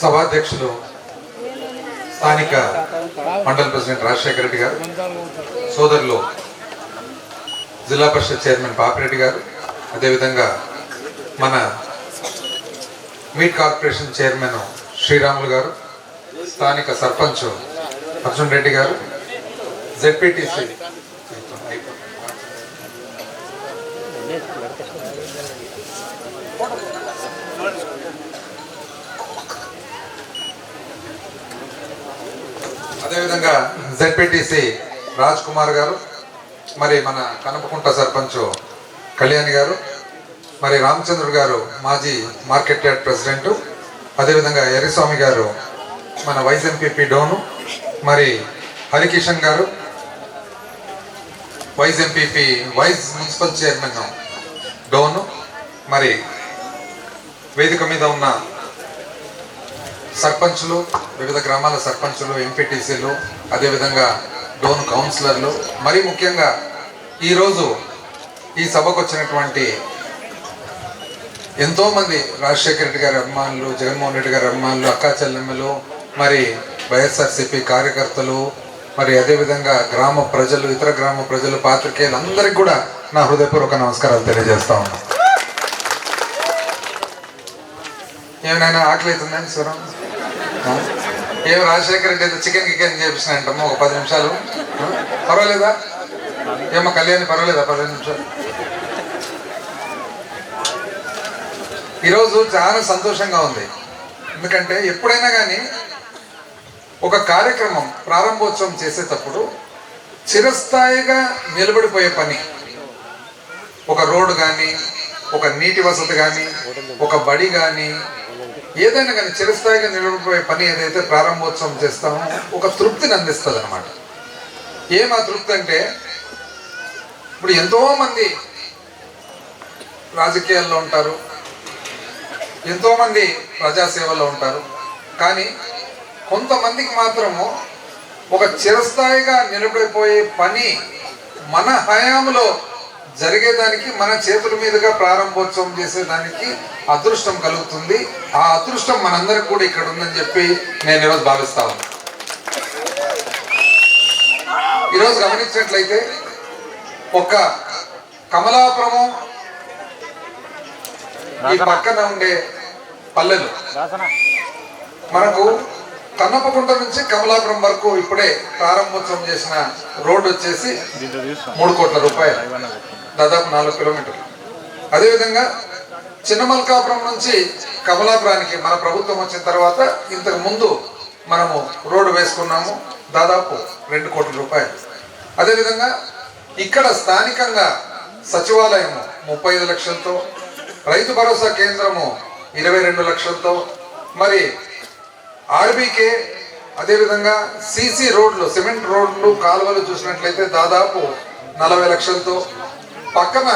సభాధ్యక్షులు స్థానిక మండల ప్రెసిడెంట్ రాజశేఖర రెడ్డి గారు సోదరులు జిల్లా పరిషత్ చైర్మన్ పాపిరెడ్డి గారు అదేవిధంగా మన మీట్ కార్పొరేషన్ చైర్మన్ శ్రీరాములు గారు స్థానిక సర్పంచ్ అర్జున్ రెడ్డి గారు జెడ్పీటీసీ అదేవిధంగా జెడ్పీటీసీ రాజ్ కుమార్ గారు మరి మన కనపకుంట సర్పంచ్ కళ్యాణి గారు మరి రామచంద్రుడు గారు మాజీ మార్కెట్ యార్డ్ ప్రెసిడెంట్ అదేవిధంగా ఎర్రిస్వామి గారు మన వైస్ ఎంపీపీ డోను మరి హరికిషన్ గారు vice MPP vice municipal chairman Dhone మరి వేదిక మీద ఉన్న సర్పంచులు వివిధ గ్రామాల సర్పంచులు ఎంపీటీసీలు అదేవిధంగా డోన్ కౌన్సిలర్లు మరీ ముఖ్యంగా ఈరోజు ఈ సభకు వచ్చినటువంటి ఎంతోమంది రాజశేఖర రెడ్డి గారి అభిమానులు జగన్మోహన్ రెడ్డి గారి అభిమానులు అక్కా చెల్లెమ్మలు మరి వైఎస్ఆర్సీపీ కార్యకర్తలు మరి అదేవిధంగా గ్రామ ప్రజలు ఇతర గ్రామ ప్రజలు పాత్రికేయులు అందరికి కూడా నా హృదయపూర్వక నమస్కారాలు తెలియజేస్తా ఉన్నాను ఏమైనా ఆకలి అవుతుందండి స్వరం? ఏం రాజశేఖర్ రెడ్డి ఏదో చికెన్ గికెన్ చేపించినంటమ్మా ఒక పది నిమిషాలు. పర్వాలేదా? ఏమో కళ్యాణి పర్వాలేదా? పదిహేను నిమిషాలు. ఈరోజు చాలా సంతోషంగా ఉంది. ఎందుకంటే ఎప్పుడైనా కానీ ఒక కార్యక్రమం ప్రారంభోత్సవం చేసేటప్పుడు చిరస్థాయిగా నిలబడిపోయే పని. ఒక రోడ్డు కానీ ఒక నీటి వసతి కానీ ఒక బడి కానీ ఏదైనా కానీ చిరస్థాయిగా నిలబడిపోయే పని ఏదైతే ప్రారంభోత్సవం చేస్తామో ఒక తృప్తిని అందిస్తుంది అనమాట ఏం ఆ తృప్తి అంటే ఇప్పుడు ఎంతోమంది రాజకీయాల్లో ఉంటారు ఎంతోమంది ప్రజాసేవలో ఉంటారు కానీ కొంతమందికి మాత్రము ఒక చిరస్థాయిగా నిలబడిపోయే పని మన హయాంలో జరిగేదానికి మన చేతుల మీదుగా ప్రారంభోత్సవం చేసేదానికి అదృష్టం కలుగుతుంది. ఆ అదృష్టం మనందరికి కూడా ఇక్కడ ఉందని చెప్పి నేను ఈరోజు భావిస్తా ఉన్నాను ఈరోజు గమనించినట్లయితే ఒక కమలాపురము ఈ పక్కన ఉండే పల్లెలు. మనకు కన్నపకుంట నుంచి కమలాపురం వరకు ఇప్పుడే ప్రారంభోత్సవం చేసిన రోడ్డు వచ్చేసి మూడు కోట్ల రూపాయలు. దాదాపు నాలుగు కిలోమీటర్లు. అదేవిధంగా చిన్నమల్కాపురం నుంచి కమలాపురానికి మన ప్రభుత్వం వచ్చిన తర్వాత ఇంతకు ముందు మనము రోడ్డు వేసుకున్నాము దాదాపు రెండు కోట్ల రూపాయలు. అదేవిధంగా ఇక్కడ స్థానికంగా సచివాలయము ముప్పై ఐదు లక్షలతో రైతు భరోసా కేంద్రము ఇరవై రెండు లక్షలతో మరి ఆర్బీకే అదేవిధంగా సీసీ రోడ్లు సిమెంట్ రోడ్లు కాలువలు చూసినట్లయితే దాదాపు నలభై లక్షలతో పక్కన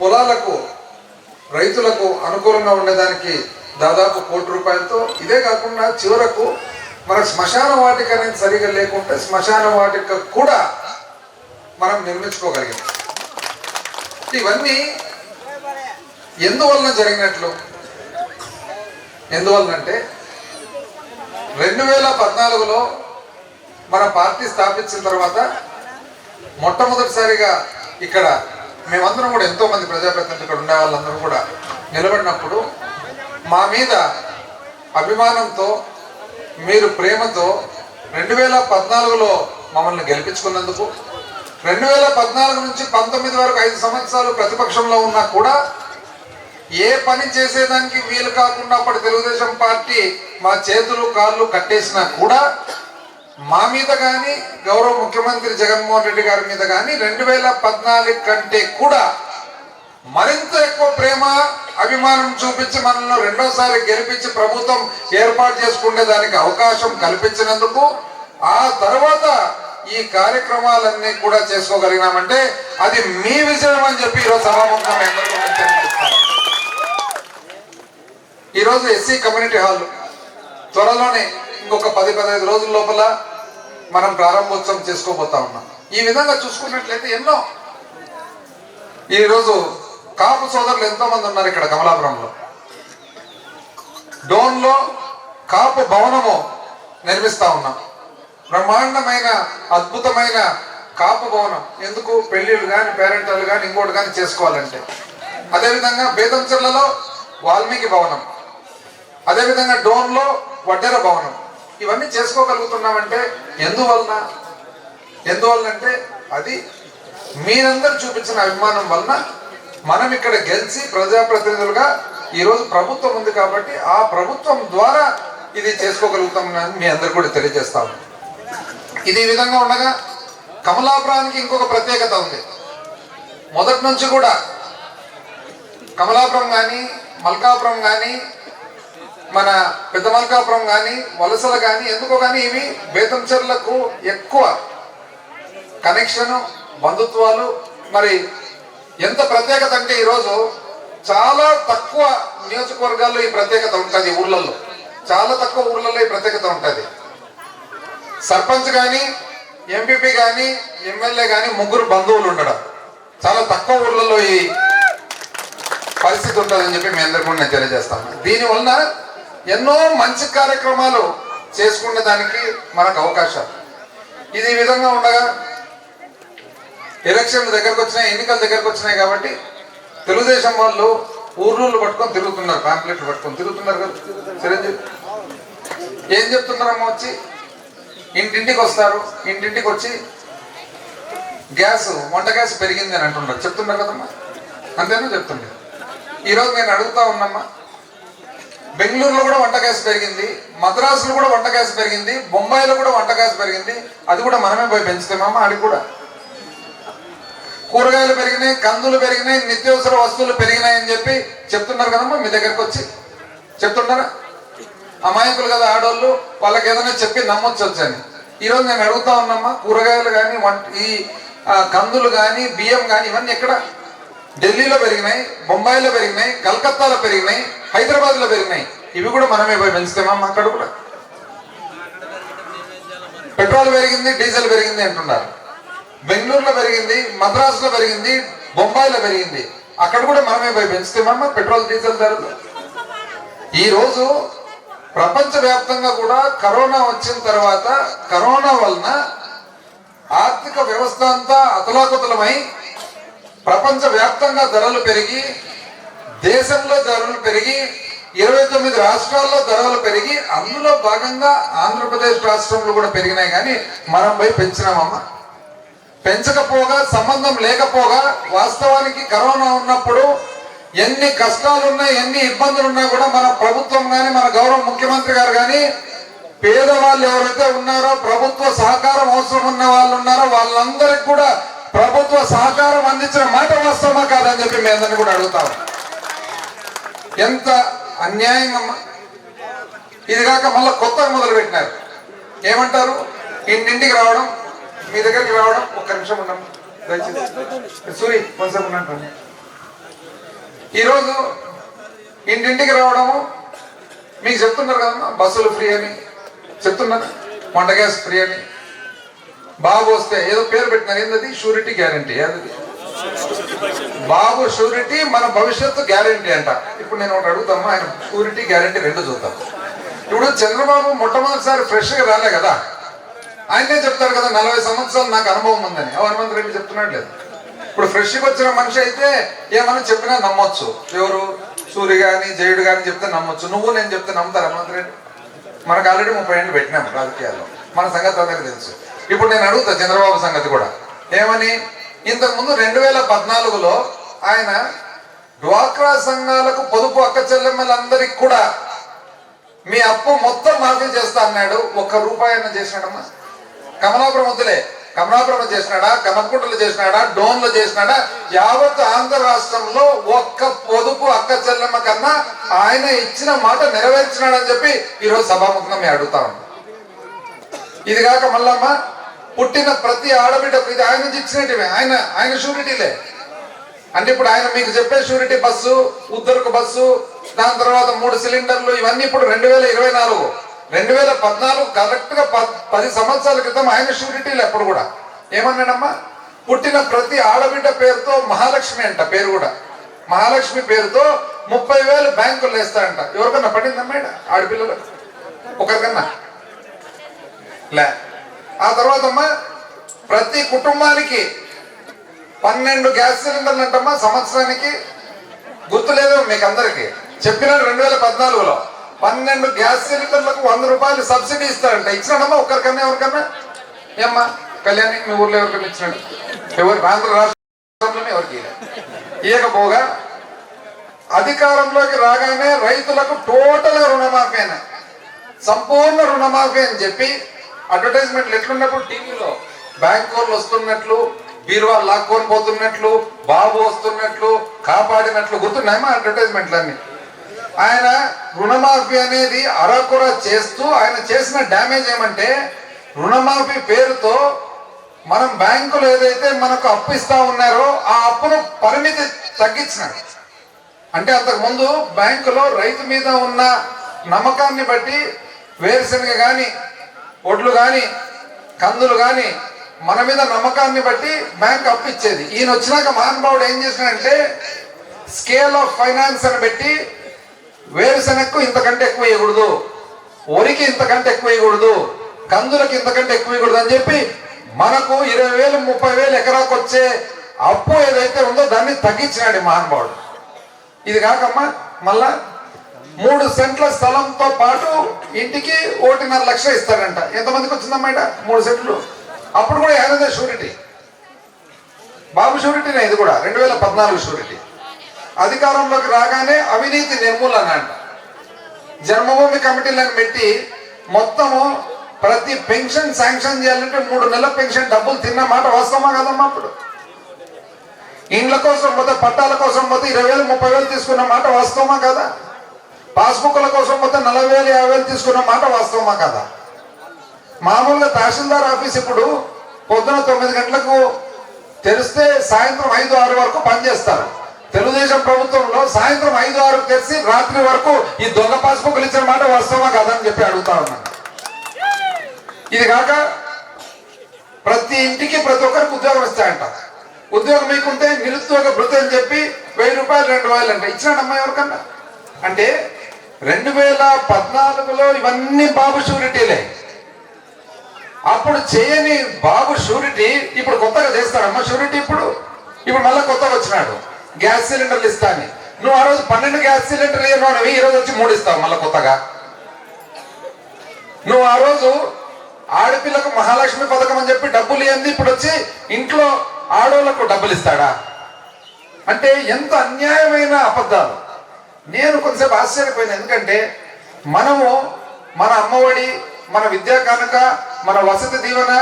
పొలాలకు రైతులకు అనుకూలంగా ఉండేదానికి దాదాపు కోటి రూపాయలతో. ఇదే కాకుండా చివరకు మన శ్మశాన వాటిక అనేది సరిగా లేకుంటే శ్మశాన వాటిక కూడా మనం నిర్మించుకోగలిగాం. ఇవన్నీ ఎందువలన జరిగినట్లు? ఎందువలనంటే రెండు వేల పద్నాలుగులో మన పార్టీ స్థాపించిన తర్వాత మొట్టమొదటిసారిగా ఇక్కడ మేమందరం కూడా ఎంతో మంది ప్రజాప్రతినిధులు ఇక్కడ ఉండే వాళ్ళందరూ కూడా నిలబడినప్పుడు మా మీద అభిమానంతో మీరు ప్రేమతో రెండు వేల పద్నాలుగులో మమ్మల్ని గెలిపించుకున్నందుకు రెండు వేల పద్నాలుగు నుంచి పంతొమ్మిది వరకు ఐదు సంవత్సరాలు ప్రతిపక్షంలో ఉన్నా కూడా ఏ పని చేసేదానికి వీలు కాకుండా అప్పటి తెలుగుదేశం పార్టీ మా చేతులు కాళ్ళు కట్టేసినా కూడా మా మీద కానీ గౌరవ ముఖ్యమంత్రి జగన్మోహన్ రెడ్డి గారి మీద కానీ రెండు వేల పద్నాలుగు కంటే కూడా మరింత ఎక్కువ ప్రేమ అభిమానం చూపించి మనల్ని రెండోసారి గెలిపించి ప్రభుత్వం ఏర్పాటు చేసుకునే దానికి అవకాశం కల్పించినందుకు ఆ తర్వాత ఈ కార్యక్రమాలన్నీ కూడా చేసుకోగలిగినామంటే అది మీ విజయం అని చెప్పి ఈరోజు సభాముఖంగా ఈరోజు ఎస్సీ కమ్యూనిటీ హాల్ త్వరలోనే ఇంకొక పది పదహైదు రోజుల లోపల మనం ప్రారంభోత్సవం చేసుకోబోతా ఉన్నాం. ఈ విధంగా చూసుకున్నట్లయితే ఎన్నో. ఈరోజు కాపు సోదరులు ఎంతో మంది ఉన్నారు ఇక్కడ కమలాపురంలో. డోన్లో కాపు భవనము నిర్మిస్తా ఉన్నాం. బ్రహ్మాండమైన అద్భుతమైన కాపు భవనం. ఎందుకు? పెళ్ళిళ్ళు కానీ పేరెంటాలు కానీ ఇంకోటి కానీ చేసుకోవాలంటే. అదేవిధంగా బేతంచెర్లలో వాల్మీకి భవనం. అదేవిధంగా డోన్లో వడ్డెర భవనం. ఇవన్నీ చేసుకోగలుగుతున్నామంటే ఎందువలన? ఎందువలనంటే అది మీరందరూ చూపించిన అభిమానం వలన మనం ఇక్కడ గెలిచి ప్రజాప్రతినిధులుగా ఈరోజు ప్రభుత్వం ఉంది కాబట్టి ఆ ప్రభుత్వం ద్వారా ఇది చేసుకోగలుగుతాం మీ అందరు కూడా తెలియజేస్తాము ఇది ఈ విధంగా ఉండగా కమలాపురానికి ఇంకొక ప్రత్యేకత ఉంది. మొదటి నుంచి కూడా కమలాపురం కానీ మల్కాపురం కానీ మన పెద్ద మల్కాపురం కానీ వలసలు కానీ ఎందుకో కానీ ఇవి బేతంచెర్లకు ఎక్కువ కనెక్షన్ బంధుత్వాలు. మరి ఎంత ప్రత్యేకత అంటే ఈరోజు చాలా తక్కువ నియోజకవర్గాల్లో ఈ ప్రత్యేకత ఉంటుంది ఊర్లలో. చాలా తక్కువ ఊర్లలో ఈ ప్రత్యేకత ఉంటుంది. సర్పంచ్ కానీ ఎంపీపీ కానీ ఎమ్మెల్యే కానీ ముగ్గురు బంధువులు ఉండడం. చాలా తక్కువ ఊర్లలో ఈ పరిస్థితి ఉంటుందని చెప్పి మీ అందరికీ నేను తెలియజేస్తాను. దీనివల్ల ఎన్నో మంచి కార్యక్రమాలు చేసుకునే దానికి మనకు అవకాశాలు. ఇది ఈ విధంగా ఉండగా ఎలక్షన్లు దగ్గరకు వచ్చినాయి ఎన్నికలు దగ్గరకు వచ్చినాయి కాబట్టి తెలుగుదేశం వాళ్ళు ఊర్లూళ్ళు పట్టుకొని తిరుగుతున్నారు పాంప్లెట్లు పట్టుకొని తిరుగుతున్నారు కదా చిరంజీవి. ఏం చెప్తున్నారమ్మా వచ్చి? ఇంటింటికి వస్తారు ఇంటింటికి వచ్చి గ్యాస్ వంట గ్యాస్ పెరిగింది అని అంటున్నారు. చెప్తున్నారు కదమ్మా? అంతేనా చెప్తుండే? ఈరోజు నేను అడుగుతా ఉన్నమ్మా బెంగళూరులో కూడా వంట గ్యాస్ పెరిగింది మద్రాసులో కూడా వంట గ్యాస్ పెరిగింది బొంబాయిలో కూడా వంట గ్యాస్ పెరిగింది. అది కూడా మనమే పోయి పెంచుతామమ్మా అది కూడా. కూరగాయలు పెరిగినాయి కందులు పెరిగినాయి నిత్యావసర వస్తువులు పెరిగినాయి అని చెప్పి చెప్తున్నారు కదమ్మా మీ దగ్గరకు వచ్చి. చెప్తున్నారా అమాయకులు కదా ఆడవాళ్ళు వాళ్ళకి ఏదైనా చెప్పి నమ్మొచ్చు అని ఈరోజు నేను అడుగుతా ఉన్నమ్మా కూరగాయలు కానీ వంట ఈ కందులు కానీ బియ్యం కానీ ఇవన్నీ ఎక్కడ? ఢిల్లీలో పెరిగినాయి బొంబాయిలో పెరిగినాయి కలకత్తాలో పెరిగినాయి హైదరాబాద్లో పెరిగినాయి. ఇవి కూడా మనమే పోయి పెంచుతామమ్మా అక్కడ కూడా పెట్రోల్ పెరిగింది డీజిల్ పెరిగింది అంటున్నారు. బెంగళూరులో పెరిగింది మద్రాసులో పెరిగింది బొంబాయిలో పెరిగింది. అక్కడ కూడా మనమే పోయి పెంచుతామమ్మా పెట్రోల్ డీజిల్ ధరలు? ఈ రోజు ప్రపంచ వ్యాప్తంగా కూడా కరోనా వచ్చిన తర్వాత కరోనా వలన ఆర్థిక వ్యవస్థ అంతా అతలాకుతలమై ప్రపంచ వ్యాప్తంగా ధరలు పెరిగి దేశంలో ధరలు పెరిగి ఇరవై తొమ్మిది రాష్ట్రాల్లో ధరలు పెరిగి అందులో భాగంగా ఆంధ్రప్రదేశ్ రాష్ట్రంలో కూడా పెరిగినాయి. కానీ మనం పోయి పెంచినామమ్మా. పెంచకపోగా సంబంధం లేకపోగా వాస్తవానికి కరోనా ఉన్నప్పుడు ఎన్ని కష్టాలు ఉన్నాయి ఎన్ని ఇబ్బందులు ఉన్నా కూడా మన ప్రభుత్వం కానీ మన గౌరవ ముఖ్యమంత్రి గారు కానీ పేదవాళ్ళు ఎవరైతే ఉన్నారో ప్రభుత్వ సహకారం అవసరం ఉన్న వాళ్ళు ఉన్నారో వాళ్ళందరికీ కూడా ప్రభుత్వ సహకారం అందించిన మాట వాస్తవమా కాదని చెప్పి మీ అందరిని కూడా అడుగుతాం ఎంత అన్యాయంగా అమ్మా. ఇది కాక మళ్ళీ కొత్తగా మొదలు పెట్టినారు ఏమంటారు ఇంటింటికి రావడం మీ దగ్గరికి రావడం ఒక్క నిమిషం ఉన్నాం దయచేసి. సూరి కొంచెం ఉన్నట్టు ఈరోజు ఇంటింటికి రావడము మీకు చెప్తున్నారు కదమ్మా బస్సులు ఫ్రీ అని. చెప్తున్నారు? వంట గ్యాస్ ఫ్రీ అని. బాబు వస్తే ఏదో పేరు పెట్టినారు. ఏంటది షూరిటీ గ్యారంటీ ఏదది బాబు షూరిటీ మన భవిష్యత్తు గ్యారంటీ అంట. ఇప్పుడు నేను ఒకటి అడుగుతాము ఆయన షూరిటీ గ్యారంటీ రెండు చూద్దాం. ఇప్పుడు చంద్రబాబు మొట్టమొదటిసారి ఫ్రెష్గా రాలే కదా. ఆయనే చెప్తారు కదా నలభై సంవత్సరాలు నాకు అనుభవం ఉందని. హనుమంత్ రెడ్డి చెప్తున్నాడు లేదు. ఇప్పుడు ఫ్రెష్గా వచ్చిన మనిషి అయితే ఏమని చెప్పినా నమ్మొచ్చు. ఎవరు? సూర్య గాని జయుడు గాని చెప్తే నమ్మొచ్చు. నువ్వు నేను చెప్తే నమ్ముతారు హనుమంత్ రెడ్డి. మనకు ఆల్రెడీ ముప్పై ఏళ్ళు పెట్టినాం రాజకీయాల్లో. మన సంగతి అందరికీ తెలుసు. ఇప్పుడు నేను అడుగుతా చంద్రబాబు సంగతి కూడా. ఏమని? ఇంతకుముందు రెండు వేల పద్నాలుగులో ఆయన డ్వాక్రా సంఘాలకు పొదుపు అక్క చెల్లెమ్మలందరికి కూడా మీ అప్పు మొత్తం మాఫీ చేస్తా అన్నాడు. ఒక్క రూపాయి అన్న చేసినాడమ్మా. కమలాపురం వద్దులే. కమలాపురం చేసినాడా? కమకుంటలు చేసినాడా? డోన్లు చేసినాడా? యావత్ ఆంధ్ర రాష్ట్రంలో ఒక్క పొదుపు అక్క చెల్లెమ్మ కన్నా ఆయన ఇచ్చిన మాట నెరవేర్చినాడని చెప్పి ఈరోజు సభాముఖంగా మేము అడుగుతా ఉన్నాం. ఇది కాక మళ్ళమ్మా పుట్టిన ప్రతి ఆడబిడ్డకు ఇది ఆయన నుంచి ఆయన ఆయన షూరిటీలే. అంటే ఇప్పుడు ఆయన మీకు చెప్పే షూరిటీ బస్సు ఉద్దరుకు బస్సు దాని తర్వాత మూడు సిలిండర్లు ఇవన్నీ ఇప్పుడు రెండు వేల ఇరవై నాలుగు. రెండు వేల పద్నాలుగు కరెక్ట్గా పద్- పది సంవత్సరాల క్రితం ఆయన షూరిటీలు ఎప్పుడు కూడా. ఏమన్నాడమ్మా? పుట్టిన ప్రతి ఆడబిడ్డ పేరుతో మహాలక్ష్మి అంట పేరు కూడా. మహాలక్ష్మి పేరుతో ముప్పై వేలు బ్యాంకులు వేస్తాయంట. ఎవరికన్నా పడిందమ్మా ఆడపిల్లలు? ఆడపిల్లలకు ఒకరికన్నా? లే. ఆ తర్వాత అమ్మా ప్రతి కుటుంబానికి పన్నెండు గ్యాస్ సిలిండర్లు అంటమ్మా సంవత్సరానికి గుర్తులేదు మీకు అందరికి. చెప్పిన రెండు వేల పద్నాలుగులో. పన్నెండు గ్యాస్ సిలిండర్లకు వంద రూపాయలు సబ్సిడీ ఇస్తారంట. ఇచ్చినాడమ్మా ఒక్కరికన్నా ఎవరికన్నా? ఏమ్మా కళ్యాణి మీ ఊర్లో ఎవరికన్నా ఇచ్చినాడు? ఎవరికి ఆంధ్ర రాష్ట్రంలోనే ఎవరికి ఇవ్వకపోగా అధికారంలోకి రాగానే రైతులకు టోటల్ రుణమాఫీ అయినా సంపూర్ణ రుణమాఫీ అని చెప్పి అడ్వర్టైజ్మెంట్లు ఎట్లున్నప్పుడు టీవీలో బ్యాంక్ వాళ్ళు వస్తున్నట్లు బీరువా లాక్కొని పోతున్నట్లు బాబు వస్తున్నట్లు కాపాడినట్లు గుర్తున్నాయమా అడ్వర్టైజ్మెంట్లు అన్ని ఆయన రుణమాఫీ అనేది అరకొర చేస్తూ ఆయన చేసిన డ్యామేజ్ ఏమంటే రుణమాఫీ పేరుతో మనం బ్యాంకులు ఏదైతే మనకు అప్పు ఇస్తా ఉన్నారో ఆ అప్పును పరిమితి తగ్గించినాడు అంటే అంతకుముందు బ్యాంకులో రైతు మీద ఉన్న నమ్మకాన్ని బట్టి వేరుశనగ కానీ ఒడ్లు కానీ కందులు కానీ మన మీద నమ్మకాన్ని బట్టి బ్యాంక్ అప్పు ఇచ్చేది. ఈయన వచ్చినాక మహానుభావుడు ఏం చేసినాడంటే స్కేల్ ఆఫ్ ఫైనాన్స్ అని పెట్టి వేరుశనగకు ఇంతకంటే ఎక్కువ ఇవ్వకూడదు వరికి ఇంతకంటే ఎక్కువ ఇవ్వకూడదు కందులకు ఇంతకంటే ఎక్కువ ఇవ్వకూడదు అని చెప్పి మనకు ఇరవై వేలు ముప్పై వేలు ఎకరాకు వచ్చే అప్పు ఏదైతే ఉందో దాన్ని తగ్గించినాడు మహానుభావుడు. ఇది కాకమ్మా మళ్ళా మూడు సెంట్ల స్థలంతో పాటు ఇంటికి ఒకటిన్నర లక్ష ఇస్తారంట. ఎంతమందికి వచ్చిందమ్మా ఇట మూడు సెంట్లు. అప్పుడు కూడా ఏదైనా షూరిటీ? బాబు షూరిటీనే ఇది కూడా. రెండు వేల పద్నాలుగు షూరిటీ. అధికారంలోకి రాగానే అవినీతి నిర్మూలన అంట. జన్మభూమి కమిటీలను పెట్టి మొత్తము ప్రతి పెన్షన్ శాంక్షన్ చేయాలంటే మూడు నెలల పెన్షన్ డబ్బులు తిన్న మాట వాస్తవమా కదమ్మా అప్పుడు? ఇండ్ల కోసం పోతే పట్టాల కోసం పోతే ఇరవై వేలు ముప్పై వేలు తీసుకున్న మాట వస్తామా కదా? పాస్బుక్ల కోసం మొత్తం నలభై వేలు యాభై వేలు తీసుకున్న మాట వాస్తవమా కదా? మామూలుగా తహసీల్దార్ ఆఫీస్ ఇప్పుడు పొద్దున తొమ్మిది గంటలకు తెరిస్తే సాయంత్రం ఐదు ఆరు వరకు పనిచేస్తారు. తెలుగుదేశం ప్రభుత్వంలో సాయంత్రం ఐదు ఆరు తెరిచి రాత్రి వరకు ఈ దొంగ పాస్బుక్లు ఇచ్చిన మాట వాస్తవమా కదా అని చెప్పి అడుగుతా ఉన్నాను ఇది కాక ప్రతి ఇంటికి ప్రతి ఒక్కరికి ఉద్యోగం ఇస్తాయంట ఉద్యోగం మీకుంటే నిరుద్యోగ భృతి అని చెప్పి వెయ్యి రూపాయలు రెండు వేలు అంట. ఇచ్చినాడమ్మా ఎవరికన్నా? అంటే రెండు వేల పద్నాలుగులో ఇవన్నీ బాబు షూరిటీలే. అప్పుడు చేయని బాబు షూరిటీ ఇప్పుడు కొత్తగా చేస్తాడమ్మా షూరిటీ ఇప్పుడు? ఇప్పుడు మళ్ళీ కొత్తగా వచ్చినాడు. గ్యాస్ సిలిండర్లు ఇస్తాని నువ్వు ఆ రోజు పన్నెండు గ్యాస్ సిలిండర్లు ఇవ్వనవి ఈ రోజు వచ్చి మూడు ఇస్తావు మళ్ళీ కొత్తగా. నువ్వు ఆ రోజు ఆడపిల్లకు మహాలక్ష్మి పథకం అని చెప్పి డబ్బులు ఇవ్వండి ఇప్పుడు వచ్చి ఇంట్లో ఆడోళ్ళకు డబ్బులు ఇస్తాడా? అంటే ఎంత అన్యాయమైన అబద్ధాలు. నేను కొంతసేపు ఆశ్చర్యపోయాను. ఎందుకంటే మనము మన అమ్మఒడి మన విద్యా కానుక మన వసతి దీవెన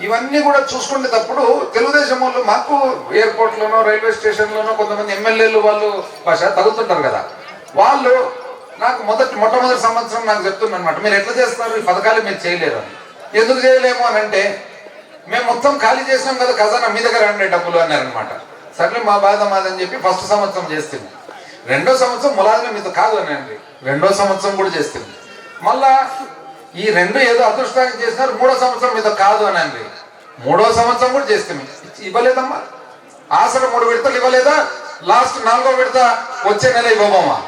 ఇవన్నీ కూడా చూసుకునేటప్పుడు తెలుగుదేశం వాళ్ళు మాకు ఎయిర్పోర్ట్లోనో రైల్వే స్టేషన్లోనో కొంతమంది ఎమ్మెల్యేలు వాళ్ళు భాష తగులుతుంటారు కదా. వాళ్ళు నాకు మొదటి మొట్టమొదటి సంవత్సరం నాకు చెప్తున్నమాట మీరు ఎట్లా చేస్తున్నారు? ఈ పథకాలు మీరు చేయలేరు ఎందుకు చేయలేము? అని అంటే మేము మొత్తం ఖాళీ చేసినాం కదా ఖజానా మీ దగ్గర రండి డబ్బులు అన్నారనమాట సర్లే మా బాధ మాదని చెప్పి ఫస్ట్ సంవత్సరం చేస్తుంది రెండో సంవత్సరం ములాదిన మీతో కాదు అనండి రెండో సంవత్సరం కూడా చేస్తుంది. మళ్ళా ఈ రెండు ఏదో అదృష్టానికి చేసినారు మూడో సంవత్సరం మీతో కాదు అనండి మూడో సంవత్సరం కూడా చేస్తుంది. ఇవ్వలేదమ్మా. ఆసర మూడు విడతలు ఇవ్వలేదా? లాస్ట్ నాలుగో విడత వచ్చే నెల ఇవ్వబోమా?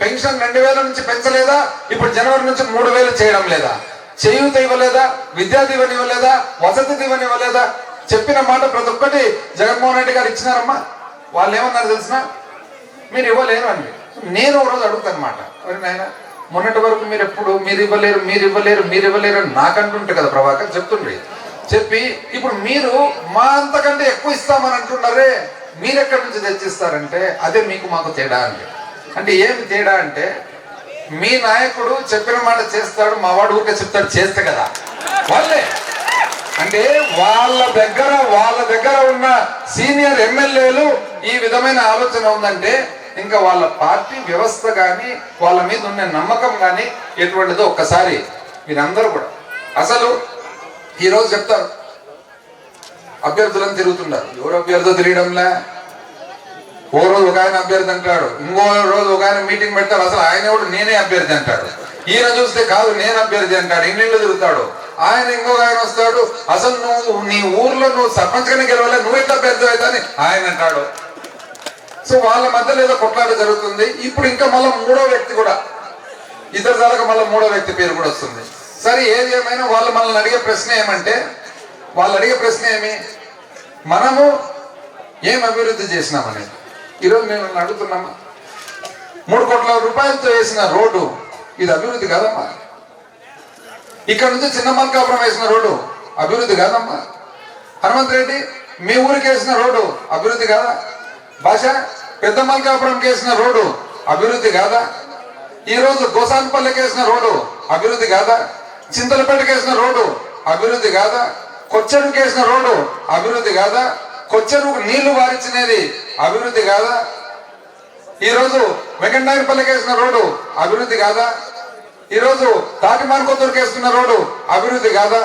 పెన్షన్ రెండు వేల నుంచి పెంచలేదా? ఇప్పుడు జనవరి నుంచి మూడు వేలు చేయడం లేదా? చేయూత ఇవ్వలేదా? విద్యా దీవెన ఇవ్వలేదా? వసతి దీవెన ఇవ్వలేదా? చెప్పిన మాట ప్రతి ఒక్కటి జగన్మోహన్ రెడ్డి గారు ఇచ్చినారమ్మా. వాళ్ళు ఏమన్నారు తెలిసినా? మీరు ఇవ్వలేరు అండి నేను ఒక రోజు అడుగుతాను అనమాట నాయన మొన్నటి వరకు మీరు ఎప్పుడు మీరు ఇవ్వలేరు మీరు ఇవ్వలేరు మీరు ఇవ్వలేరు అని నాకంటుంటే కదా ప్రభాకర్ చెప్తుండ్రి చెప్పి ఇప్పుడు మీరు మా అంతకంటే ఎక్కువ ఇస్తామని అంటున్నారే మీరు ఎక్కడి నుంచి తెచ్చిస్తారంటే అదే మీకు మాకు తేడా అండి అంటే ఏమి తేడా అంటే మీ నాయకుడు చెప్పిన మాట చేస్తాడు మా వాడు ఊరికే చెప్తాడు చేస్తే కదా. వాళ్ళే. అంటే వాళ్ళ దగ్గర వాళ్ళ దగ్గర ఉన్న సీనియర్ ఎమ్మెల్యేలు ఈ విధమైన ఆలోచన ఉందంటే ఇంకా వాళ్ళ పార్టీ వ్యవస్థ కానీ వాళ్ళ మీద ఉన్న నమ్మకం కానీ ఎటువంటిదో ఒక్కసారి మీరందరూ కూడా. అసలు ఈరోజు చెప్తారు. అభ్యర్థులను తిరుగుతున్నారు ఎవరు అభ్యర్థులు తిరగడంలే ఓ రోజు ఒక ఆయన అభ్యర్థి అంటాడు. ఇంకో రోజు ఒక ఆయన మీటింగ్ పెడతాడు. అసలు ఆయన కూడా నేనే అభ్యర్థి అంటాడు. ఈయన చూస్తే కాదు నేను అభ్యర్థి అంటాడు. ఇన్నిళ్ళు తిరుగుతాడు. ఆయన ఇంకొక ఆయన వస్తాడు. అసలు నువ్వు నీ ఊర్లో నువ్వు సర్పంచ్ సర్పంచ్గానే గెలవలే. నువ్వు ఎట్లా అభ్యర్థి అవుతాని ఆయన అంటాడు. సో వాళ్ళ మధ్యలో ఏదో కొట్లాట జరుగుతుంది. ఇప్పుడు ఇంకా మళ్ళీ మూడో వ్యక్తి కూడా. ఇద్దరు దాకా మళ్ళీ మూడో వ్యక్తి పేరు కూడా వస్తుంది. సరే ఏది ఏమైనా వాళ్ళు మనల్ని అడిగే ప్రశ్న ఏమంటే వాళ్ళు అడిగే ప్రశ్న ఏమి? మనము ఏం అభివృద్ధి చేసినామని. ఈరోజు మేము నన్ను అడుగుతున్నామా? మూడు కోట్ల రూపాయలతో వేసిన రోడ్డు ఇది అభివృద్ధి కాదమ్మా. ఇక్కడ నుంచి చిన్న మల్కాపురం వేసిన రోడ్డు అభివృద్ధి కాదమ్మా. హనుమంత్ రెడ్డి మీ ఊరికి వేసిన రోడ్డు అభివృద్ధి కాదా? భాష పెద్ద మల్కాపురం కేసిన రోడ్డు అభివృద్ధి కాదా? ఈరోజు గోసాన్పల్లికి కేసిన రోడ్డు అభివృద్ధి కాదా? చింతలపేట కేసిన రోడ్డు అభివృద్ధి కాదా? కొచ్చెరుకు వేసిన రోడ్డు అభివృద్ధి కాదా? కొచ్చెరుకు నీళ్ళు వారించినది అభివృద్ధి కాదా? ఈరోజు వెంకటనాయకపల్లి కేసిన రోడ్డు అభివృద్ధి కాదా? ఈరోజు తాటిమార్కొత్తూరు కేసుకున్న రోడ్డు అభివృద్ధి కాదా?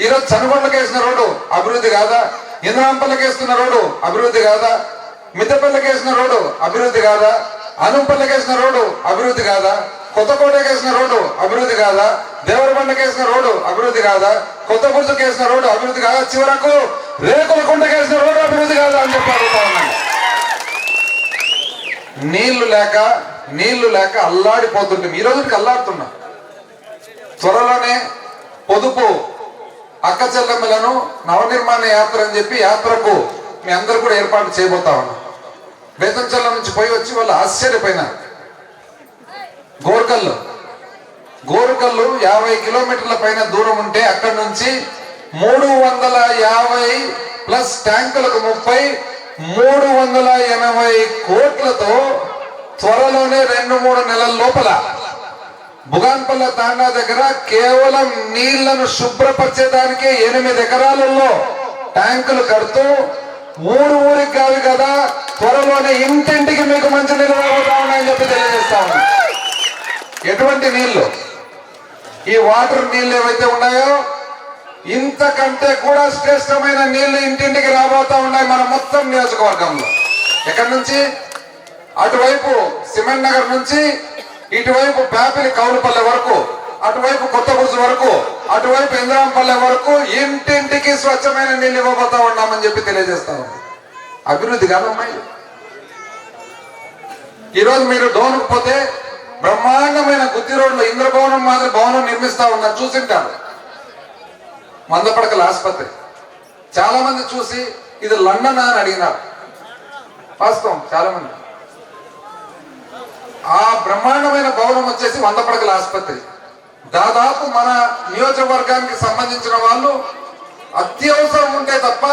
ఈరోజు చనుగొండకేసిన రోడ్డు అభివృద్ధి కాదా? ఇంద్రాంపల్లకేస్తున్న రోడ్డు అభివృద్ధి కాదా? మిద్దపల్లికి వేసిన రోడ్డు అభివృద్ధి కాదా? అనుంపల్లికి వేసిన రోడ్డు అభివృద్ధి కాదా? కొత్తకోటకి వేసిన రోడ్డు అభివృద్ధి కాదా? దేవరబండకి వేసిన రోడ్డు అభివృద్ధి కాదా? కొత్త గుర్తుకి వేసిన రోడ్డు అభివృద్ధి కాదా? చివరకు రేకుల కొండకి వేసిన రోడ్డు అభివృద్ధి కాదా అని చెప్పి అడుగుతా ఉన్నాను నీళ్ళు లేక నీళ్ళు లేక అల్లాడిపోతుంటే ఈ రోజుకి అల్లాడుతున్నా. త్వరలోనే పొదుపు అక్క చెల్లెమ్మలను నవనిర్మాణ యాత్ర అని చెప్పి యాత్రకు మీ అందరూ కూడా ఏర్పాటు చేయబోతా ఉన్నాం. బేతంచెల్ల నుంచి పోయి వచ్చి వాళ్ళు ఆశ్చర్యపోయినారు. గోర్కల్లు. గోరుకల్లు యాభై కిలోమీటర్ల పైన దూరం ఉంటే అక్కడి నుంచి మూడు వందల యాభై ప్లస్ ట్యాంకులకు ముప్పై మూడు వందల ఎనభై కోట్లతో త్వరలోనే రెండు మూడు నెలల లోపల బుగాన్పల్ల తాండా దగ్గర కేవలం నీళ్ళను శుభ్రపరిచేదానికి ఎనిమిది ఎకరాలలో ట్యాంకులు కడుతూ మూడు ఊరికి కాదు కదా త్వరలోనే ఇంటింటికి మీకు మంచి నీళ్ళు రాబోతా ఉన్నాయని చెప్పి తెలియజేస్తా ఎటువంటి నీళ్ళు ఈ వాటర్ నీళ్ళు ఏవైతే ఉన్నాయో ఇంతకంటే కూడా శ్రేష్టమైన నీళ్ళు ఇంటింటికి రాబోతా ఉన్నాయి మన మొత్తం నియోజకవర్గంలో. ఎక్కడి నుంచి? అటువైపు సిమెంట్ నగర్ నుంచి ఇటువైపు బ్యాపిలి కౌలుపల్లె వరకు. అటువైపు కొత్త వరకు అటువైపు ఇంద్రాంపల్లె వరకు ఇంటింటికి స్వచ్ఛమైన నీళ్ళు ఇవ్వబోతా ఉన్నామని చెప్పి తెలియజేస్తా ఉన్నాం. అభివృద్ధి కాదమ్మా ఈరోజు మీరు డోన్కి పోతే బ్రహ్మాండమైన గుత్తి రోడ్లో ఇంద్రభవనం మాదిరి భవనం నిర్మిస్తా ఉన్నారు చూసింటారు. మందపడకల ఆసుపత్రి. చాలా మంది చూసి ఇది లండన్ అని అడిగినారు. వాస్తవం చాలా మంది ఆ బ్రహ్మాండమైన భవనం వచ్చేసి వంద పడకల ఆసుపత్రి. దాదాపు మన నియోజకవర్గానికి సంబంధించిన వాళ్ళు అత్యవసరం ఉంటే తప్ప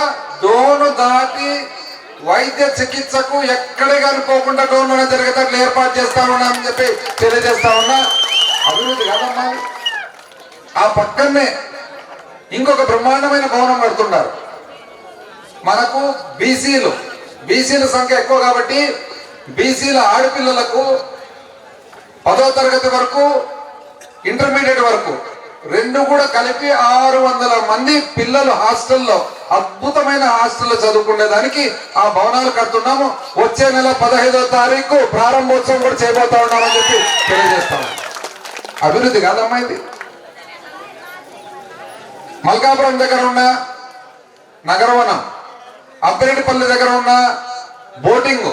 డోను దాటి వైద్య చికిత్సకు ఎక్కడే కానీ పోకుండా డోన్లోనే జరిగేటట్లు ఏర్పాటు చేస్తా ఉన్నామని చెప్పి తెలియజేస్తా ఉన్నా. అభివృద్ధి కాదమ్మా. ఆ పక్కనే ఇంకొక బ్రహ్మాండమైన భవనం కడుతున్నారు. మనకు బీసీలు బీసీల సంఖ్య ఎక్కువ కాబట్టి బీసీల ఆడపిల్లలకు పదో తరగతి వరకు ఇంటర్మీడియట్ వరకు. రెండు కూడా కలిపి ఆరు వందల మంది పిల్లలు హాస్టల్లో అద్భుతమైన హాస్టల్లో చదువుకునేదానికి ఆ భవనాలు కడుతున్నాము. వచ్చే నెల పదహైదో తారీఖు ప్రారంభోత్సవం కూడా చేయబోతా ఉన్నామని చెప్పి తెలియజేస్తాము అభివృద్ధి కాదమ్మా ఇది. మల్కాపురం దగ్గర ఉన్న నగరవనం అబ్బిరెడ్డిపల్లి దగ్గర ఉన్న బోటింగ్.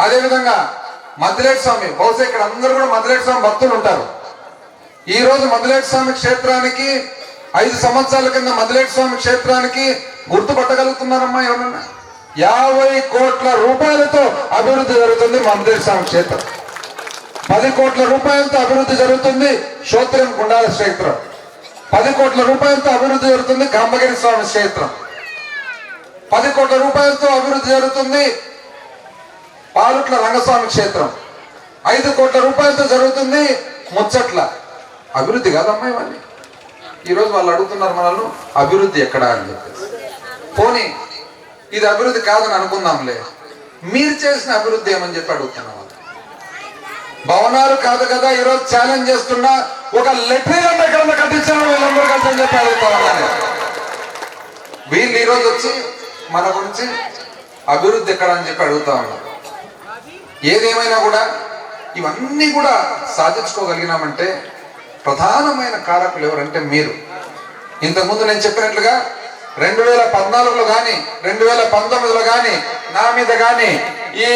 అదేవిధంగా మద్దిలేటి స్వామి బహుశా ఇక్కడ అందరూ కూడా మద్దిలేటి స్వామి భక్తులు ఉంటారు. ఈ రోజు మద్దిలేటి స్వామి క్షేత్రానికి ఐదు సంవత్సరాల కింద మద్దిలేటి స్వామి క్షేత్రానికి గుర్తుపట్టగలుగుతున్నారమ్మా ఎవరన్నా? యాభై కోట్ల రూపాయలతో అభివృద్ధి జరుగుతుంది మద్దిలేటి స్వామి క్షేత్రం. పది కోట్ల రూపాయలతో అభివృద్ధి జరుగుతుంది శోత్రం గుండాల క్షేత్రం. పది కోట్ల రూపాయలతో అభివృద్ధి జరుగుతుంది కాంబగిరి స్వామి క్షేత్రం. పది కోట్ల రూపాయలతో అభివృద్ధి జరుగుతుంది పాలుట్ల రంగస్వామి క్షేత్రం. ఐదు కోట్ల రూపాయలతో జరుగుతుంది ముచ్చట్ల. అభివృద్ధి కాదమ్మా ఇవన్నీ. ఈరోజు వాళ్ళు అడుగుతున్నారు మనల్ని అభివృద్ధి ఎక్కడా? అని చెప్పేసి. పోనీ ఇది అభివృద్ధి కాదని అనుకుందాంలే. మీరు చేసిన అభివృద్ధి ఏమని చెప్పి అడుగుతున్నాం భవనాలు కాదు కదా ఈరోజు ఛాలెంజ్ చేస్తున్నా ఒక లెటర్ అంటే ఎక్కడ వీళ్ళందరూ కలిసి అని చెప్పి అడుగుతామని వీళ్ళు ఈరోజు వచ్చి మన గురించి అభివృద్ధి ఎక్కడ అని చెప్పి అడుగుతా ఉన్నారు. ఏదేమైనా కూడా ఇవన్నీ కూడా సాధించుకోగలిగినామంటే ప్రధానమైన కారకులు ఎవరంటే మీరు. ఇంతకుముందు నేను చెప్పినట్లుగా రెండు వేల పద్నాలుగులో కానీ రెండు వేల పంతొమ్మిదిలో కానీ నా మీద కానీ ఈ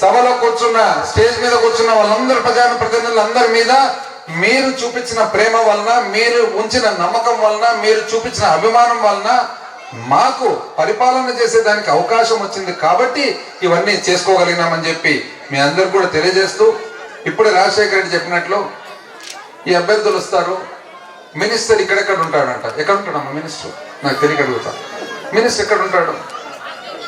సభలో కూర్చున్న స్టేజ్ మీద కూర్చున్న వాళ్ళందరూ ప్రజా ప్రతినిధులందరి మీద మీరు చూపించిన ప్రేమ వలన మీరు ఉంచిన నమ్మకం వలన మీరు చూపించిన అభిమానం వలన మాకు పరిపాలన చేసేదానికి అవకాశం వచ్చింది కాబట్టి ఇవన్నీ చేసుకోగలిగినామని చెప్పి మీ అందరికి కూడా తెలియజేస్తూ ఇప్పుడే రాజశేఖర రెడ్డి చెప్పినట్లు ఈ అభ్యర్థులు వస్తారు. మినిస్టర్ ఇక్కడెక్కడ ఉంటాడంట? ఎక్కడ ఉంటాడమ్మా మినిస్టర్? నాకు తెలియక అడుగుతా. మినిస్టర్ ఎక్కడ ఉంటాడు?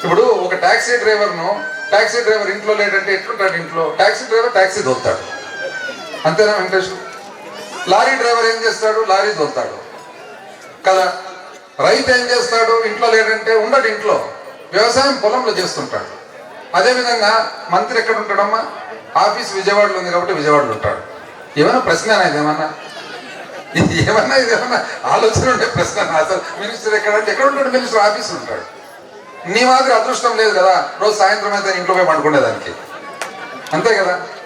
ఇప్పుడు ఒక ట్యాక్సీ డ్రైవర్ను ట్యాక్సీ డ్రైవర్ ఇంట్లో లేడంటే ఎట్లుంటాడు ఇంట్లో? టాక్సీ డ్రైవర్ ట్యాక్సీ దోలుతాడు అంతేనా వెంకటేష్? లారీ డ్రైవర్ ఏం చేస్తాడు? లారీ దోలుతాడు కదా? రైతు ఏం చేస్తాడు? ఇంట్లో లేడంటే ఉండడు ఇంట్లో. వ్యవసాయం పొలంలో చేస్తుంటాడు. అదేవిధంగా మంత్రి ఎక్కడ ఉంటాడమ్మా? ఆఫీస్ విజయవాడలో ఉంది కాబట్టి విజయవాడలో ఉంటాడు. ఏమైనా ప్రశ్న ఇది ఏమన్నా ఏమన్నా ఇది ఏమన్నా ఆలోచన ఉండే ప్రశ్న అసలు మినిస్టర్ ఎక్కడ అంటే ఎక్కడ ఉంటాడు? మినిస్టర్ ఆఫీస్ ఉంటాడు. నీ మాదిరి అదృష్టం లేదు కదా. రోజు సాయంత్రం అయితే ఇంట్లో పోయి పండుకునేదానికి. అంతే కదా?